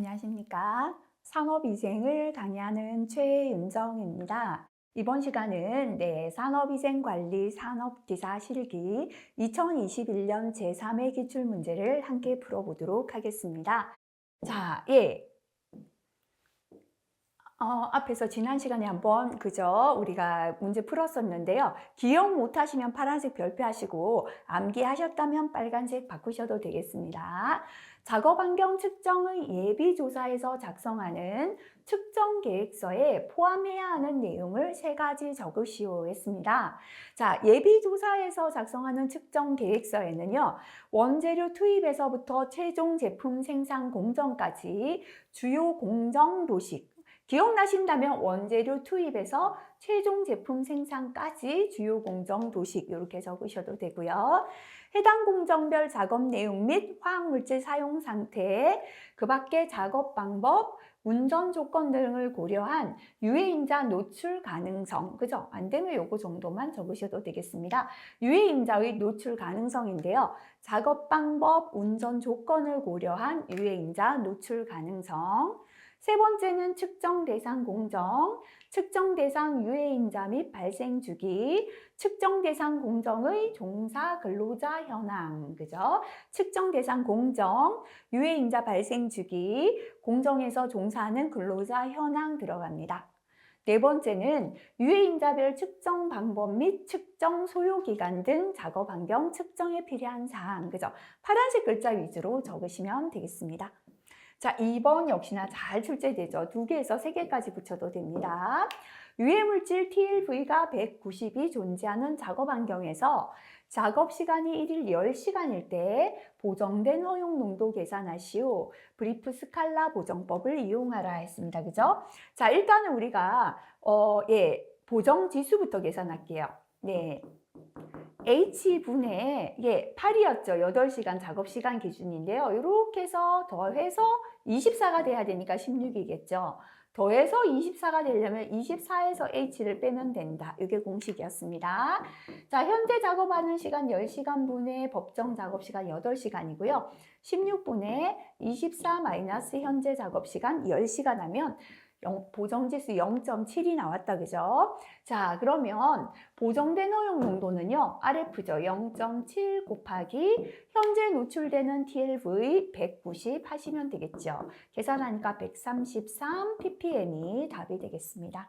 안녕하십니까. 산업위생을 강의하는 최윤정입니다. 이번 시간은 네, 산업위생관리 산업기사 실기 2021년 제3회 기출문제를 함께 풀어보도록 하겠습니다. 자, 예. 어, 앞에서 지난 시간에 한번 그저 우리가 문제 풀었었는데요. 기억 못하시면 파란색 별표하시고 암기하셨다면 빨간색 바꾸셔도 되겠습니다. 작업 환경 측정의 예비 조사에서 작성하는 측정 계획서에 포함해야 하는 내용을 세 가지 적으시오 했습니다. 자, 예비 조사에서 작성하는 측정 계획서에는요. 원재료 투입에서부터 최종 제품 생산 공정까지 주요 공정 도식 기억나신다면 원재료 투입에서 최종 제품 생산까지 주요 공정 도식 이렇게 적으셔도 되고요. 해당 공정별 작업 내용 및 화학물질 사용 상태, 그 밖에 작업 방법, 운전 조건 등을 고려한 유해인자 노출 가능성, 그죠? 안 되면 요거 정도만 적으셔도 되겠습니다. 유해인자의 노출 가능성인데요. 작업 방법, 운전 조건을 고려한 유해인자 노출 가능성, 세 번째는 측정 대상 공정, 측정 대상 유해인자 및 발생 주기, 측정 대상 공정의 종사 근로자 현황, 그죠? 측정 대상 공정, 유해인자 발생 주기, 공정에서 종사하는 근로자 현황 들어갑니다. 네 번째는 유해인자별 측정 방법 및 측정 소요 기간 등 작업 환경 측정에 필요한 사항, 그죠? 파란색 글자 위주로 적으시면 되겠습니다. 자, 2번 역시나 잘 출제되죠. 두 개에서 세 개까지 붙여도 됩니다. 유해물질 TLV가 190이 존재하는 작업 환경에서 작업 시간이 1일 10시간일 때 보정된 허용 농도 계산하시오. 브리프 스칼라 보정법을 이용하라 했습니다. 그죠? 자, 일단은 우리가 어, 예, 보정 지수부터 계산할게요. 네. H분의 예, 8이었죠. 8시간 작업 시간 기준인데요. 이렇게 해서 더해서 24가 돼야 되니까 16이겠죠. 더해서 24가 되려면 24에서 H를 빼면 된다. 이게 공식이었습니다. 자, 현재 작업하는 시간 10시간 분의 법정 작업 시간 8시간이고요. 16분의 24 마이너스 현재 작업 시간 10시간 하면 보정지수 0.7이 나왔다 그죠? 자 그러면 보정된 허용 농도는요? RF죠. 0.7 곱하기 현재 노출되는 TLV 190 하시면 되겠죠. 계산하니까 133 ppm이 답이 되겠습니다.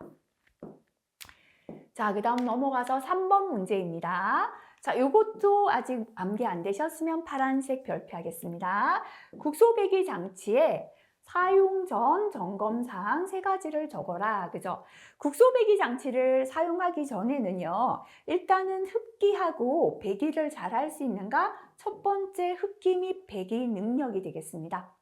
자 그 다음 넘어가서 3번 문제입니다. 자, 요것도 아직 암기 안 되셨으면 파란색 별표 하겠습니다. 국소배기 장치에 사용 전 점검 사항 세 가지를 적어라. 그죠? 국소 배기 장치를 사용하기 전에는요. 일단은 흡기하고 배기를 잘 할 수 있는가? 첫 번째 흡기 및 배기 능력이 되겠습니다.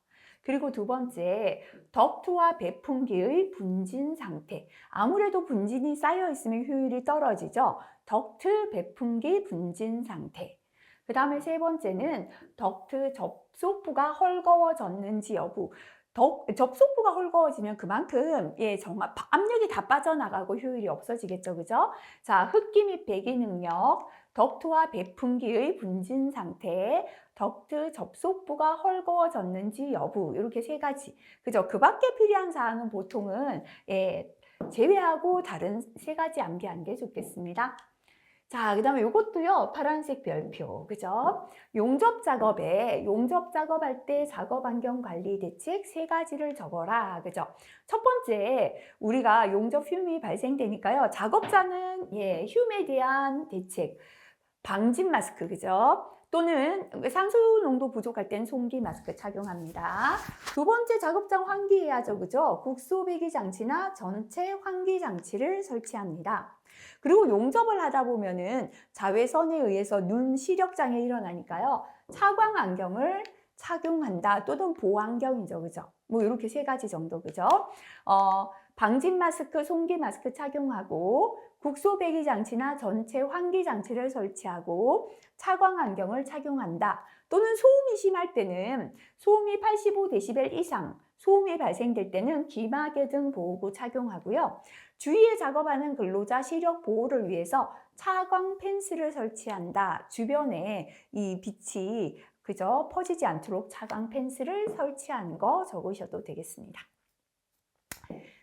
그리고 두 번째, 덕트와 배풍기의 분진 상태. 아무래도 분진이 쌓여 있으면 효율이 떨어지죠. 덕트, 배풍기, 분진 상태. 그 다음에 세 번째는 덕트 접속부가 헐거워졌는지 여부. 더, 접속부가 헐거워지면 그만큼 예 정말 압력이 다 빠져나가고 효율이 없어지겠죠, 그죠? 자, 흡기 및 배기 능력, 덕트와 배풍기의 분진 상태, 덕트 접속부가 헐거워졌는지 여부 이렇게 세 가지, 그죠? 그 밖에 필요한 사항은 보통은 예 제외하고 다른 세 가지 암기하는 게 좋겠습니다. 자, 그 다음에 이것도요, 파란색 별표, 그죠? 용접 작업에, 용접 작업할 때 작업 환경 관리 대책 세 가지를 적어라, 그죠? 첫 번째, 우리가 용접 흉이 발생되니까요, 작업자는, 예, 흉에 대한 대책, 방진 마스크, 그죠? 또는 산소 농도 부족할 땐 송기 마스크 착용합니다. 두 번째 작업장 환기해야죠, 그죠? 국소 배기 장치나 전체 환기 장치를 설치합니다. 그리고 용접을 하다 보면은 자외선에 의해서 눈 시력 장애 일어나니까요. 차광 안경을 착용한다 또는 보안경이죠. 그죠? 뭐 이렇게 세 가지 정도 그죠? 어, 방진 마스크, 송기 마스크 착용하고 국소 배기 장치나 전체 환기 장치를 설치하고 차광 안경을 착용한다. 또는 소음이 심할 때는 소음이 85dB 이상, 소음이 발생될 때는 귀마개 등 보호구 착용하고요. 주위에 작업하는 근로자 시력 보호를 위해서 차광 펜스를 설치한다. 주변에 이 빛이 그죠? 퍼지지 않도록 차광 펜스를 설치한 거 적으셔도 되겠습니다.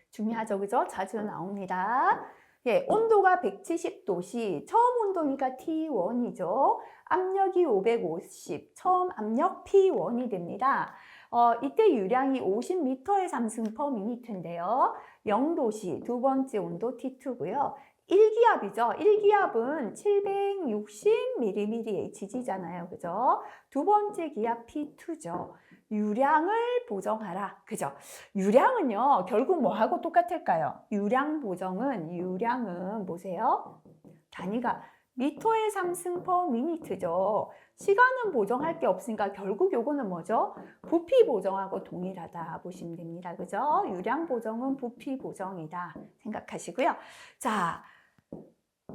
중요하죠, 그죠? 자주 나옵니다. 예, 온도가 170도시 처음 온도니까 T1이죠. 압력이 550, 처음 압력 P1이 됩니다. 어, 이때 유량이 50m의 삼승 퍼 미니트인데요. 0도시 두 번째 온도 T2고요. 1기압이죠. 1기압은 760mm HG잖아요. 그죠? 두 번째 기압 P2죠. 유량을 보정하라. 그죠? 유량은요, 결국 뭐하고 똑같을까요? 유량 보정은, 유량은 보세요. 단위가 미터의 삼승 퍼 미니트죠. 시간은 보정할 게 없으니까 결국 요거는 뭐죠? 부피 보정하고 동일하다 보시면 됩니다. 그죠? 유량 보정은 부피 보정이다 생각하시고요. 자,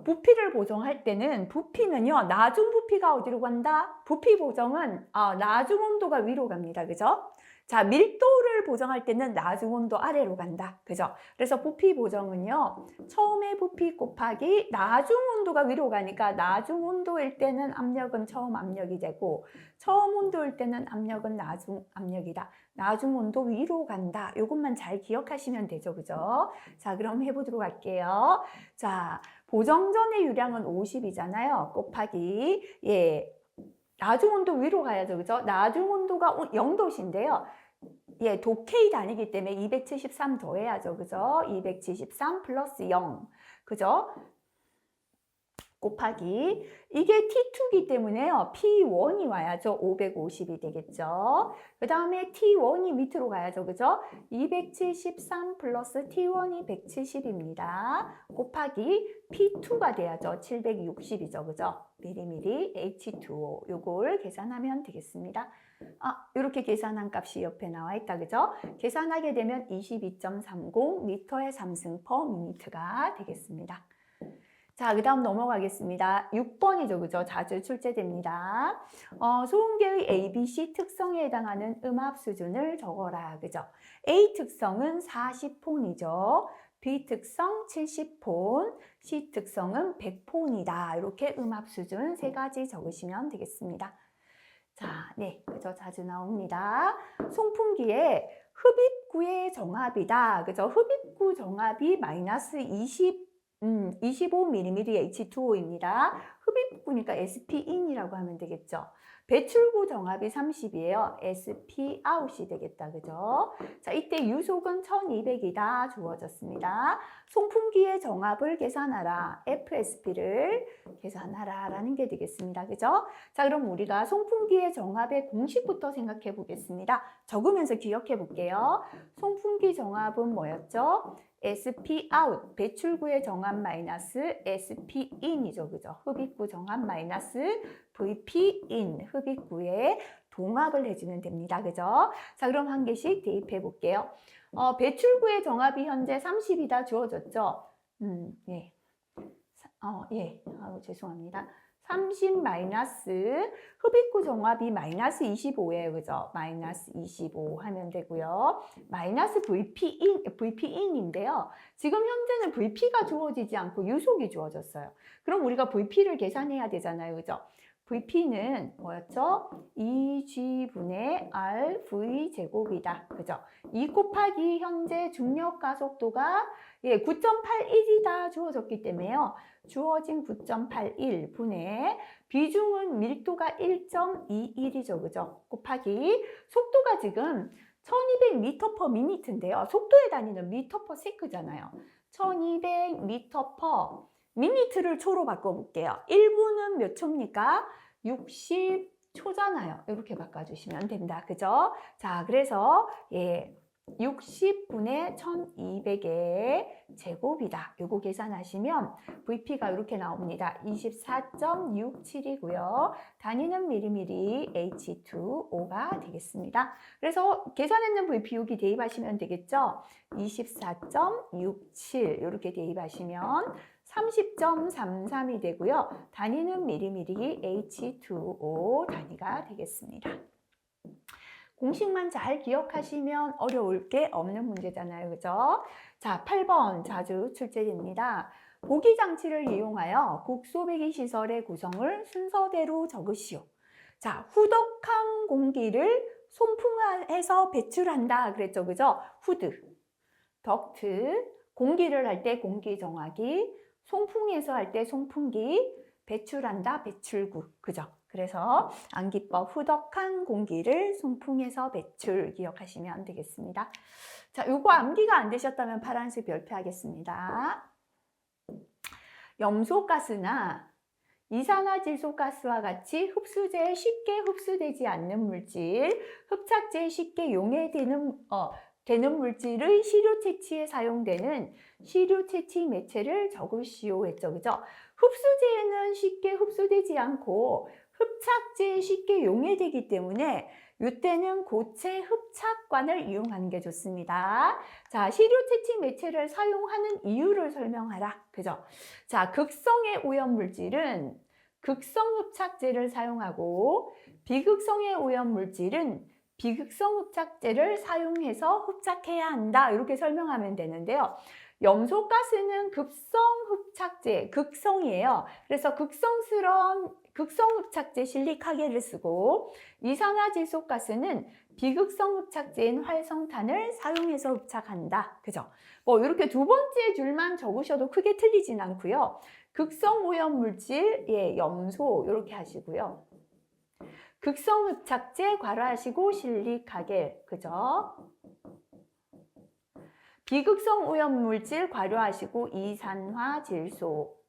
부피를 보정할 때는 부피는요, 나중 부피가 어디로 간다? 부피 보정은 아, 나중 온도가 위로 갑니다. 그죠? 자, 밀도를 보정할 때는 나중 온도 아래로 간다. 그죠? 그래서 부피 보정은요, 처음에 부피 곱하기 나중 온도가 위로 가니까 나중 온도일 때는 압력은 처음 압력이 되고, 처음 온도일 때는 압력은 나중 압력이다. 나중 온도 위로 간다. 이것만 잘 기억하시면 되죠. 그죠? 자, 그럼 해보도록 할게요. 자, 보정 전의 유량은 50이잖아요. 곱하기, 예. 나중 온도 위로 가야죠. 그죠? 나중 온도가 0도신데요. 예, 독케이 단위이기 때문에 273 더해야죠. 그죠? 273 플러스 0. 그죠? 곱하기 이게 T2기 때문에요. P1이 와야죠. 550이 되겠죠. 그 다음에 T1이 밑으로 가야죠. 그죠? 273 플러스 T1이 170입니다. 곱하기 P2가 돼야죠. 760이죠. 그죠? 미리미리 H2O 요걸 계산하면 되겠습니다. 아, 이렇게 계산한 값이 옆에 나와 있다. 그죠? 계산하게 되면 22.30 미터의 삼승 퍼 미니트가 되겠습니다. 자, 그 다음 넘어가겠습니다. 6번이죠. 그죠? 자주 출제됩니다. 어, 소음계의 ABC 특성에 해당하는 음압 수준을 적어라. 그죠? A 특성은 40폰이죠. B 특성 70폰, C 특성은 100폰이다. 이렇게 음압 수준 세 가지 적으시면 되겠습니다. 자, 네, 그죠? 자주 나옵니다. 송풍기에 흡입구의 정압이다. 그죠? 흡입구 정압이 마이너스 20 음, 25mm H2O입니다. 흡입구니까 SP-in이라고 하면 되겠죠. 배출구 정압이 30이에요. SP-out이 되겠다. 그죠? 자, 이때 유속은 1200이다 주어졌습니다. 송풍기의 정압을 계산하라. FSP를 계산하라. 라는 게 되겠습니다. 그죠? 자, 그럼 우리가 송풍기의 정압의 공식부터 생각해 보겠습니다. 적으면서 기억해 볼게요. 송풍기 정압은 뭐였죠? SP out 배출구의 정압 마이너스 SP in이죠. 그죠? 흡입구 정압 마이너스 VP in 흡입구의 동압을 해주면 됩니다. 그죠? 자, 그럼 한 개씩 대입해 볼게요. 어, 배출구의 정압이 현재 30이다 주어졌죠? 음, 예. 어, 예. 아우, 죄송합니다. 30 마이너스 흡입구 정압이 마이너스 25예요. 그죠? 마이너스 25 하면 되고요. 마이너스 VP in, VP in인데요. 지금 현재는 VP가 주어지지 않고 유속이 주어졌어요. 그럼 우리가 VP를 계산해야 되잖아요. 그죠? VP는 뭐였죠? 2G분의 RV 제곱이다. 그죠? 2 곱하기 현재 중력 가속도가 예, 9.81이다 주어졌기 때문에요. 주어진 9.81 분의 비중은 밀도가 1.21이죠. 그죠? 곱하기 속도가 지금 1200m per minute인데요. 속도의 단위는 미터 per sec잖아요. 1200m per 미니트를 초로 바꿔볼게요. 1분은 몇 초입니까? 60초잖아요. 이렇게 바꿔주시면 된다. 그죠? 자, 그래서, 예. 60분의 1200의 제곱이다. 요거 계산하시면 VP가 이렇게 나옵니다. 24.67이고요. 단위는 미리미리 H2O가 되겠습니다. 그래서 계산했는 VP 여기 대입하시면 되겠죠? 24.67 이렇게 대입하시면 30.33이 되고요. 단위는 미리미리 H2O 단위가 되겠습니다. 공식만 잘 기억하시면 어려울 게 없는 문제잖아요. 그죠? 자, 8번 자주 출제됩니다. 보기 장치를 이용하여 국소배기 시설의 구성을 순서대로 적으시오. 자, 후덕한 공기를 송풍해서 배출한다 그랬죠. 그죠? 후드, 덕트, 공기를 할 때 공기 정화기, 송풍해서 할 때 송풍기, 배출한다 배출구. 그죠? 그래서 암기법 후덕한 공기를 송풍해서 배출 기억하시면 되겠습니다. 자, 요거 암기가 안 되셨다면 파란색 별표하겠습니다. 염소가스나 이산화질소가스와 같이 흡수제에 쉽게 흡수되지 않는 물질, 흡착제에 쉽게 용해되는 어, 되는 물질의 시료 채취에 사용되는 시료 채취 매체를 적으시오 했죠. 그죠? 흡수제에는 쉽게 흡수되지 않고 흡착제에 쉽게 용해되기 때문에 이때는 고체 흡착관을 이용하는 게 좋습니다. 자, 시료 채취 매체를 사용하는 이유를 설명하라. 그죠? 자, 극성의 오염 물질은 극성 흡착제를 사용하고 비극성의 오염 물질은 비극성 흡착제를 사용해서 흡착해야 한다. 이렇게 설명하면 되는데요. 염소가스는 급성 흡착제, 극성이에요. 그래서 극성스러운 극성 흡착제 실리카겔을 쓰고 이산화질소 가스는 비극성 흡착제인 활성탄을 사용해서 흡착한다. 그죠? 뭐 이렇게 두 번째 줄만 적으셔도 크게 틀리진 않고요. 극성 오염 물질, 예, 염소 이렇게 하시고요. 극성 흡착제 괄호하시고 실리카겔, 그죠? 비극성 오염 물질 괄호하시고 이산화질소.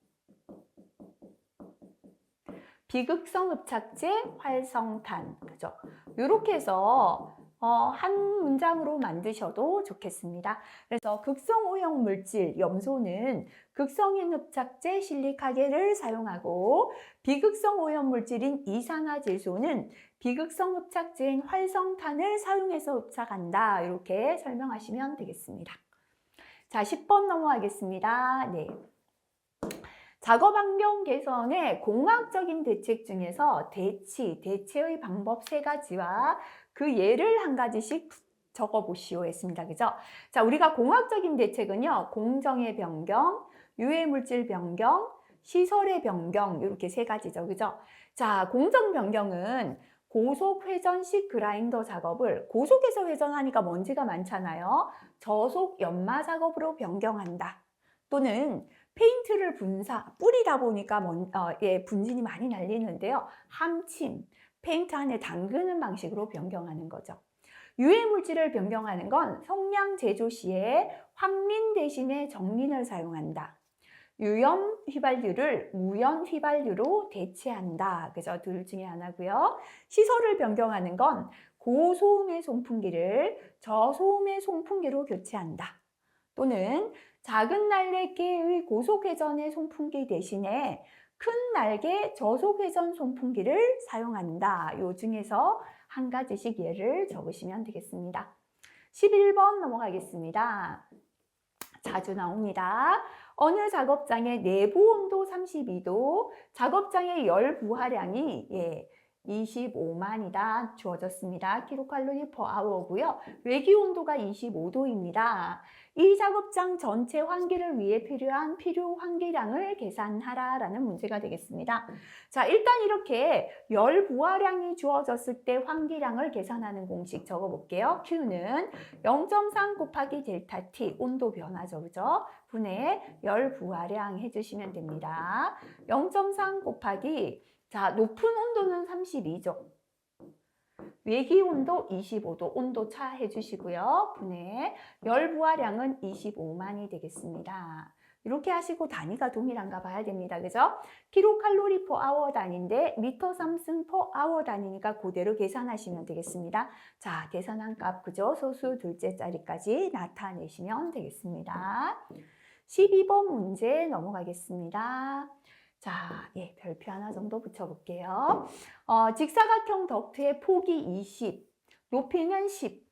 비극성 흡착제, 활성탄. 그죠? 이렇게 해서 어, 한 문장으로 만드셔도 좋겠습니다. 그래서 극성 오염 물질, 염소는 극성인 흡착제 실리카겔을 사용하고 비극성 오염 물질인 이산화질소는 비극성 흡착제인 활성탄을 사용해서 흡착한다. 이렇게 설명하시면 되겠습니다. 자, 10번 넘어가겠습니다. 네. 작업 환경 개선의 공학적인 대책 중에서 대치, 대체의 방법 세 가지와 그 예를 한 가지씩 적어 보시오 했습니다. 그죠? 자, 우리가 공학적인 대책은요. 공정의 변경, 유해 물질 변경, 시설의 변경 이렇게 세 가지죠. 그죠? 자, 공정 변경은 고속 회전식 그라인더 작업을 고속에서 회전하니까 먼지가 많잖아요. 저속 연마 작업으로 변경한다. 또는 페인트를 분사, 뿌리다 보니까 먼, 어, 예, 분진이 많이 날리는데요. 함침, 페인트 안에 담그는 방식으로 변경하는 거죠. 유해 물질을 변경하는 건 성냥 제조 시에 황린 대신에 정린을 사용한다. 유염 휘발유를 무연 휘발유로 대체한다. 그죠? 둘 중에 하나고요. 시설을 변경하는 건 고소음의 송풍기를 저소음의 송풍기로 교체한다. 또는 작은 날개의 고속회전의 송풍기 대신에 큰 날개 저속회전 송풍기를 사용한다. 요 중에서 한 가지씩 예를 적으시면 되겠습니다. 11번 넘어가겠습니다. 자주 나옵니다. 어느 작업장의 내부 온도 32도, 작업장의 열 부하량이 예, 25만이다 주어졌습니다. 킬로칼로리 퍼 아워고요. 외기 온도가 25도입니다. 이 작업장 전체 환기를 위해 필요한 필요 환기량을 계산하라라는 문제가 되겠습니다. 자, 일단 이렇게 열 부하량이 주어졌을 때 환기량을 계산하는 공식 적어 볼게요. Q는 0.3 곱하기 델타 T 온도 변화죠. 그죠? 분의 열 부하량 해 주시면 됩니다. 0.3 곱하기 자, 높은 온도는 32죠. 외기 온도 25도 온도 차 해주시고요. 분의 열 부하량은 25만이 되겠습니다. 이렇게 하시고 단위가 동일한가 봐야 됩니다. 그죠? 킬로칼로리 퍼 아워 단위인데 미터 삼승 퍼 아워 단위니까 그대로 계산하시면 되겠습니다. 자, 계산한 값 그죠? 소수 둘째 자리까지 나타내시면 되겠습니다. 12번 문제 넘어가겠습니다. 자, 예, 별표 하나 정도 붙여볼게요. 어, 직사각형 덕트의 폭이 20, 높이는 10,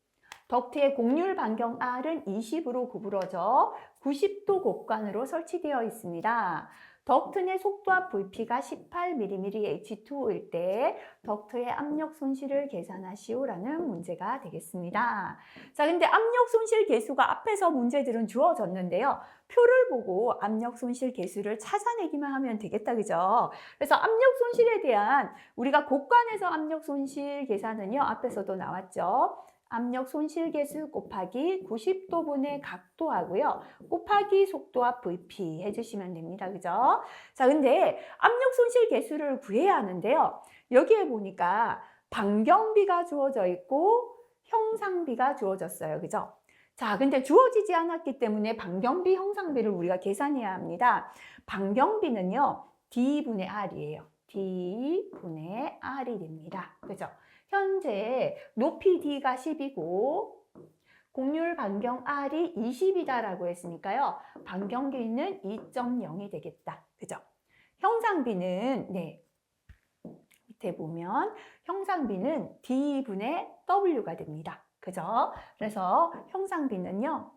덕트의 곡률 반경 R은 20으로 구부러져 90도 곡관으로 설치되어 있습니다. 덕트 내 속도압 VP가 18mm H2O일 때 덕트의 압력 손실을 계산하시오라는 문제가 되겠습니다. 자, 근데 압력 손실 계수가 앞에서 문제들은 주어졌는데요. 표를 보고 압력 손실 계수를 찾아내기만 하면 되겠다, 그죠? 그래서 압력 손실에 대한 우리가 곡관에서 압력 손실 계산은요, 앞에서도 나왔죠. 압력 손실 계수 곱하기 90도분의 각도하고요. 곱하기 속도압 VP 해주시면 됩니다. 그죠? 자, 근데 압력 손실 계수를 구해야 하는데요. 여기에 보니까 반경비가 주어져 있고 형상비가 주어졌어요. 그죠? 자, 근데 주어지지 않았기 때문에 반경비, 형상비를 우리가 계산해야 합니다. 반경비는요, D분의 R이에요. D분의 R이 됩니다. 그죠? 현재 높이 D가 10이고 곡률 반경 R이 20이다라고 했으니까요. 반경비는 2.0이 되겠다. 그죠? 형상비는 네. 밑에 보면 형상비는 D분의 W가 됩니다. 그죠? 그래서 형상비는요.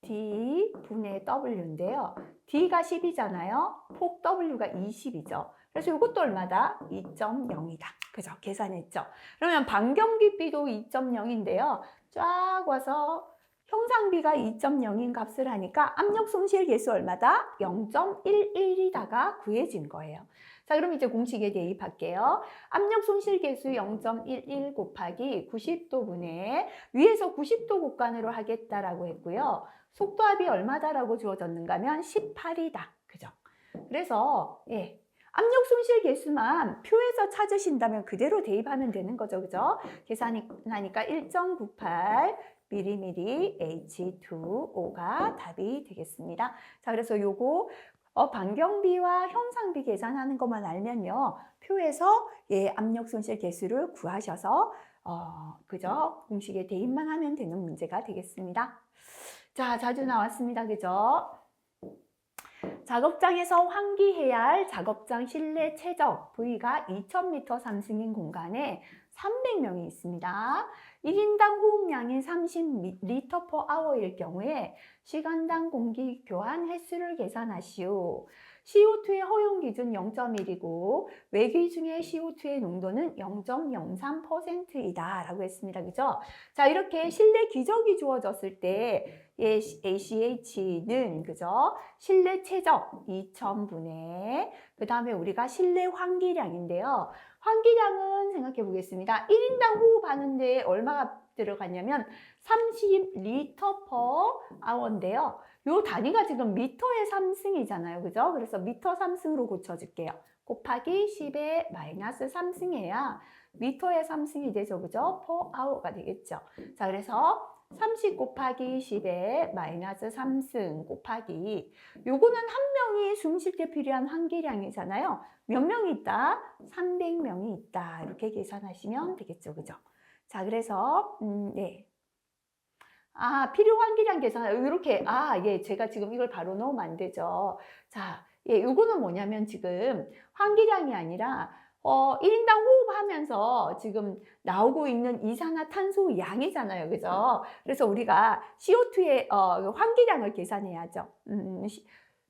D분의 W인데요. D가 10이잖아요. 폭 W가 20이죠. 그래서 이것도 얼마다? 2.0이다. 그죠? 계산했죠? 그러면 반경비비도 2.0인데요. 쫙 와서 형상비가 2.0인 값을 하니까 압력 손실 계수 얼마다? 0.11이다가 구해진 거예요. 자, 그럼 이제 공식에 대입할게요. 압력 손실 계수 0.11 곱하기 90도분의 위에서 90도 곡간으로 하겠다라고 했고요. 속도압이 얼마다라고 주어졌는가 하면 18이다. 그죠? 그래서 예. 압력 손실 계수만 표에서 찾으신다면 그대로 대입하면 되는 거죠. 그죠? 계산하니까 1.98 mm H2O가 답이 되겠습니다. 자, 그래서 요거 어, 반경비와 형상비 계산하는 것만 알면요. 표에서 예, 압력 손실 계수를 구하셔서 어, 그죠? 공식에 대입만 하면 되는 문제가 되겠습니다. 자, 자주 나왔습니다. 그죠? 작업장에서 환기해야 할 작업장 실내 최적 부위가 2000m 삼승인 공간에 300명이 있습니다. 1인당 호흡량이 30리터 per hour일 경우에 시간당 공기 교환 횟수를 계산하시오. CO2의 허용 기준 0.1이고 외기 중에 CO2의 농도는 0.03%이다 라고 했습니다. 그죠? 자, 이렇게 실내 기적이 주어졌을 때 예, ACH는 그죠? 실내 최적 2000분의 그 다음에 우리가 실내 환기량인데요. 환기량은 생각해 보겠습니다. 1인당 호흡 하는데 얼마가 들어갔냐면 30리터 per hour인데요. 요 단위가 지금 미터의 3승이잖아요. 그죠? 그래서 미터 3승으로 고쳐줄게요. 곱하기 10의 마이너스 3승 해야 미터의 3승이 되죠. 그죠? per hour가 되겠죠. 자, 그래서 30 곱하기 10의 마이너스 3승 곱하기 요거는 한 명이 숨쉴 때 필요한 환기량이잖아요. 몇 명이 있다? 300명이 있다. 이렇게 계산하시면 되겠죠. 그죠? 자, 그래서 음, 네. 아, 필요 환기량 계산 이렇게 아, 예, 제가 지금 이걸 바로 넣으면 안 되죠. 자, 예, 요거는 뭐냐면 지금 환기량이 아니라 어, 1인당 호흡하면서 지금 나오고 있는 이산화탄소 양이잖아요. 그죠? 그래서 우리가 CO2의 어, 환기량을 계산해야죠. 음, 시,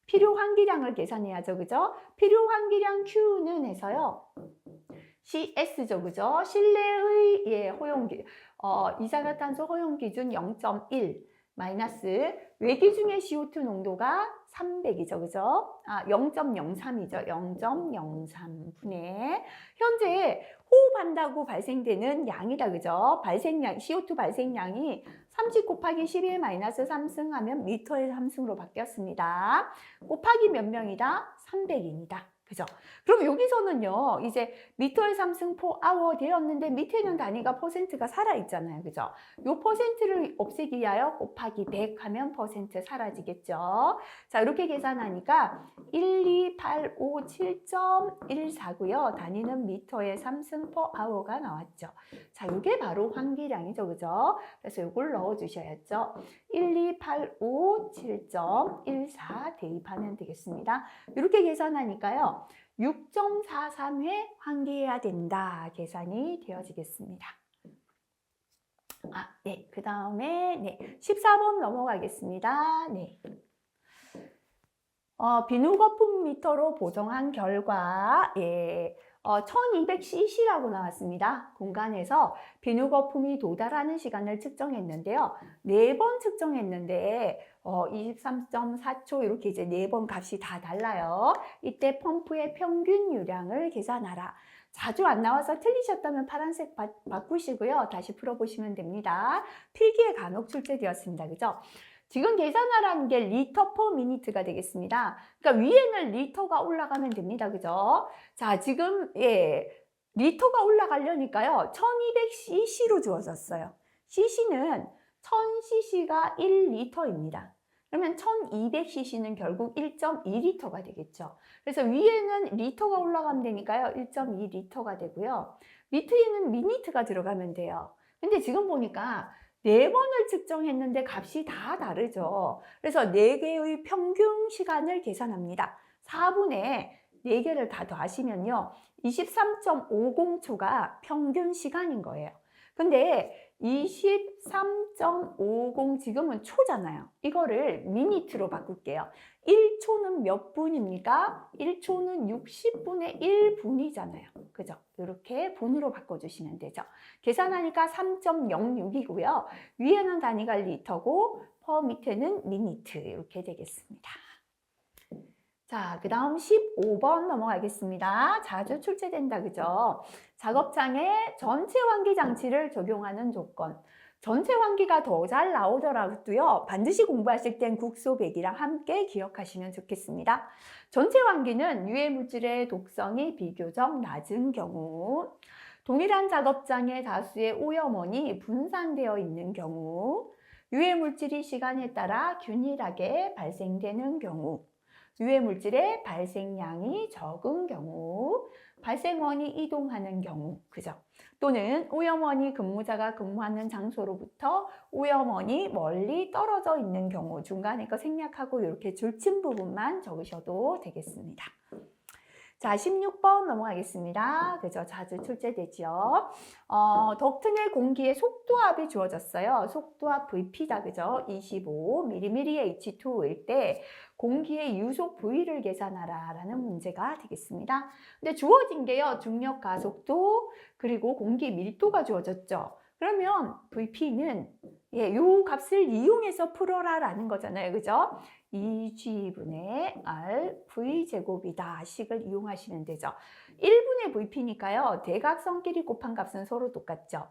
필요 환기량을 계산해야죠. 그죠? 필요 환기량 Q는 해서요. CS죠. 그죠? 실내의 예, 허용기, 어, 이산화탄소 허용 기준 0.1 마이너스 외기 중의 CO2 농도가 300이죠. 그죠? 아, 0.03이죠. 0.03분의 현재 호흡한다고 발생되는 양이다. 그죠? 발생량, CO2 발생량이 30 곱하기 11 마이너스 3승 하면 미터의 3승으로 바뀌었습니다. 곱하기 몇 명이다? 300입니다. 그죠? 그럼 여기서는요, 이제 미터의 3승 포 아워 되었는데 밑에는 단위가 퍼센트가 살아있잖아요. 그죠? 요 퍼센트를 없애기 위하여 곱하기 100 하면 퍼센트 사라지겠죠? 자, 이렇게 계산하니까 1, 2, 8, 5, 7.14고요. 단위는 미터의 3승 포 아워가 나왔죠. 자, 이게 바로 환기량이죠. 그죠? 그래서 이걸 넣어주셔야죠. 1, 2, 8, 5, 7.14 대입하면 되겠습니다. 이렇게 계산하니까요. 6.43회 환기해야 된다. 계산이 되어지겠습니다. 아, 네. 그 다음에, 네. 14번 넘어가겠습니다. 네. 어, 비누 거품 미터로 보정한 결과, 예. 어, 1200cc라고 나왔습니다. 공간에서 비누 거품이 도달하는 시간을 측정했는데요. 네 번 측정했는데, 어, 23.4초 이렇게 이제 네 번 값이 다 달라요. 이때 펌프의 평균 유량을 계산하라. 자주 안 나와서 틀리셨다면 파란색 바, 바꾸시고요. 다시 풀어보시면 됩니다. 필기에 간혹 출제되었습니다. 그죠? 지금 계산하라는 게 리터 퍼 미니트가 되겠습니다. 그러니까 위에는 리터가 올라가면 됩니다. 그죠? 자, 지금, 예, 리터가 올라가려니까요. 1200cc로 주어졌어요. cc는 1000cc가 1리터입니다. 그러면 1200cc는 결국 1.2리터가 되겠죠. 그래서 위에는 리터가 올라가면 되니까요. 1.2리터가 되고요. 밑에는 미니트가 들어가면 돼요. 근데 지금 보니까 네 번을 측정했는데 값이 다 다르죠. 그래서 네 개의 평균 시간을 계산합니다. 4분의 4개를 다 더하시면요. 23.50초가 평균 시간인 거예요. 근데 23.50 지금은 초잖아요. 이거를 미니트로 바꿀게요. 1초는 몇 분입니까? 1초는 60분의 1분이잖아요. 그죠? 이렇게 분으로 바꿔주시면 되죠. 계산하니까 3.06이고요. 위에는 단위가 리터고 퍼 밑에는 미니트 이렇게 되겠습니다. 자, 그 다음 15번 넘어가겠습니다. 자주 출제된다, 그죠? 작업장에 전체 환기 장치를 적용하는 조건. 전체 환기가 더 잘 나오더라도요, 반드시 공부하실 땐 국소백이랑 함께 기억하시면 좋겠습니다. 전체 환기는 유해 물질의 독성이 비교적 낮은 경우, 동일한 작업장에 다수의 오염원이 분산되어 있는 경우, 유해 물질이 시간에 따라 균일하게 발생되는 경우, 유해 물질의 발생량이 적은 경우, 발생원이 이동하는 경우, 그죠? 또는 오염원이 근무자가 근무하는 장소로부터 오염원이 멀리 떨어져 있는 경우, 중간에 거 생략하고 이렇게 줄친 부분만 적으셔도 되겠습니다. 자, 16번 넘어가겠습니다. 그죠? 자주 출제되죠. 어, 덕트 내 공기의 속도압이 주어졌어요. 속도압 VP다. 그죠? 25mm의 H2일 때 공기의 유속 V를 계산하라 라는 문제가 되겠습니다. 근데 주어진 게요. 중력 가속도 그리고 공기 밀도가 주어졌죠. 그러면 VP는 예, 요 값을 이용해서 풀어라 라는 거잖아요. 그죠? 2G분의 R V제곱이다 식을 이용하시면 되죠. 1분의 VP니까요. 대각선끼리 곱한 값은 서로 똑같죠.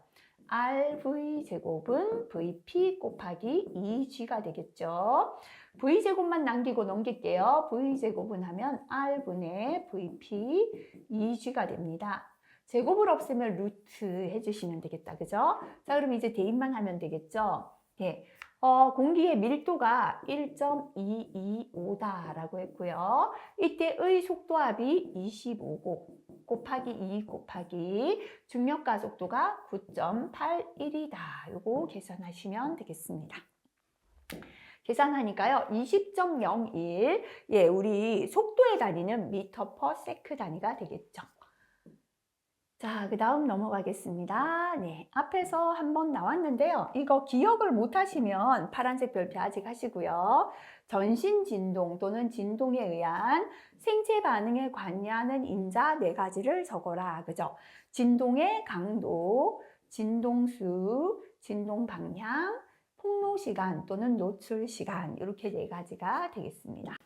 RV제곱은 VP 곱하기 2G가 되겠죠. V제곱만 남기고 넘길게요. V제곱은 하면 R분의 VP 2G가 됩니다. 제곱을 없애면 루트 해주시면 되겠다. 그죠? 자, 그럼 이제 대입만 하면 되겠죠? 예. 어, 공기의 밀도가 1.225다라고 했고요. 이때의 속도압이 25고 곱하기 2 곱하기 중력 가 속도가 9.81이다. 요거 계산하시면 되겠습니다. 계산하니까요. 20.01 예, 우리 속도의 단위는 미터 퍼 세크 단위가 되겠죠. 자, 그 다음 넘어가겠습니다. 네, 앞에서 한번 나왔는데요. 이거 기억을 못 하시면 파란색 별표 아직 하시고요. 전신 진동 또는 진동에 의한 생체 반응에 관여하는 인자 네 가지를 적어라. 그죠? 진동의 강도, 진동수, 진동 방향, 폭로 시간 또는 노출 시간 이렇게 네 가지가 되겠습니다.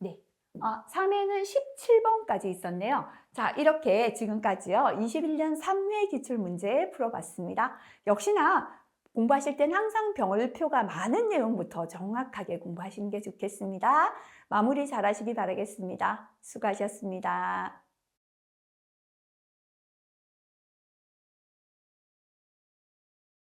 네. 아, 3회는 17번까지 있었네요. 자, 이렇게 지금까지요. 21년 3회 기출문제 풀어봤습니다. 역시나 공부하실 땐 항상 병을표가 많은 내용부터 정확하게 공부하시는 게 좋겠습니다. 마무리 잘 하시기 바라겠습니다. 수고하셨습니다.